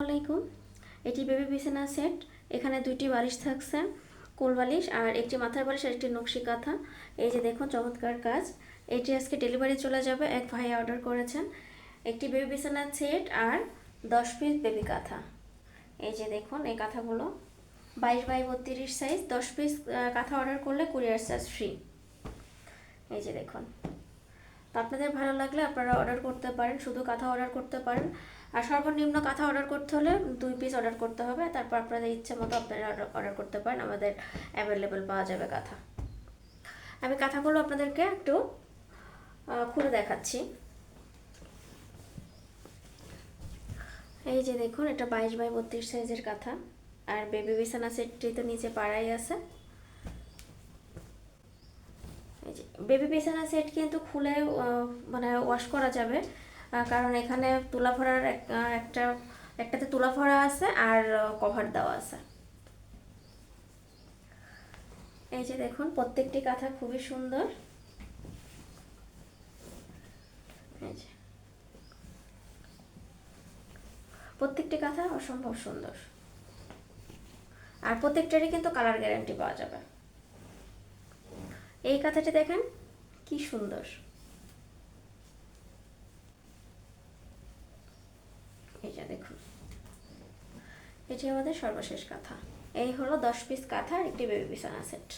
আলাইকুম। এটি বেবি বিছানা সেট। এখানে দুইটি বালিশ থাকছে, কোল বালিশ আর একটি মাথার বালিশ আর একটি নকশি কাঁথা। এই যে দেখুন, চমৎকার কাজ। এটি আজকে ডেলিভারি চলে যাবে, এক ভাই অর্ডার করেছেন। একটি বেবি বিছানা সেট আর দশ পিস বেবি কাঁথা। এই যে দেখুন, এই কাঁথাগুলো। বাইশ বাই বত্রিশ সাইজ দশ পিস কাঁথা অর্ডার করলে কুরিয়ার চার্জ ফ্রি। এই যে দেখুন। তো আপনাদের ভালো লাগলে আপনারা অর্ডার করতে পারেন, শুধু কাঁথা অর্ডার করতে পারেন। আর সর্বনিম্ন কাঁথা অর্ডার করতে হলে দুই পিস অর্ডার করতে হবে, তারপর আপনাদের ইচ্ছে মতো আপনারা অর্ডার করতে পারেন, আমাদের অ্যাভেলেবেল পাওয়া যাবে কাঁথা। আমি কাঁথাগুলো আপনাদেরকে একটু খুলে দেখাচ্ছি। এই যে দেখুন, এটা বাইশ বাই বত্রিশ সাইজের কাঁথা। আর বেবি বিছানা সেটটি তো নিচে পাড়াই আছে এই যে বেবি বিছানা সেট কিন্তু খুলে মানে ওয়াশ করা যাবে। কারণ এখানে তুলা ভরার একটা, একটাতে তুলা ভরা আছে আর কভার দেওয়া আছে। এই যে দেখুন, প্রত্যেকটি কাঁথা খুবই সুন্দর। প্রত্যেকটি কাঁথা অসম্ভব সুন্দর। আর প্রত্যেকটারই কিন্তু কালার গ্যারান্টি পাওয়া যাবে। এই কাঁথাটি দেখেন, কি সুন্দর। এটা দেখুন, এটি আমাদের সর্বশেষ কাঁথা। এই হলো দশ পিস কাঁথা আর একটি বেবি বিছানা সেট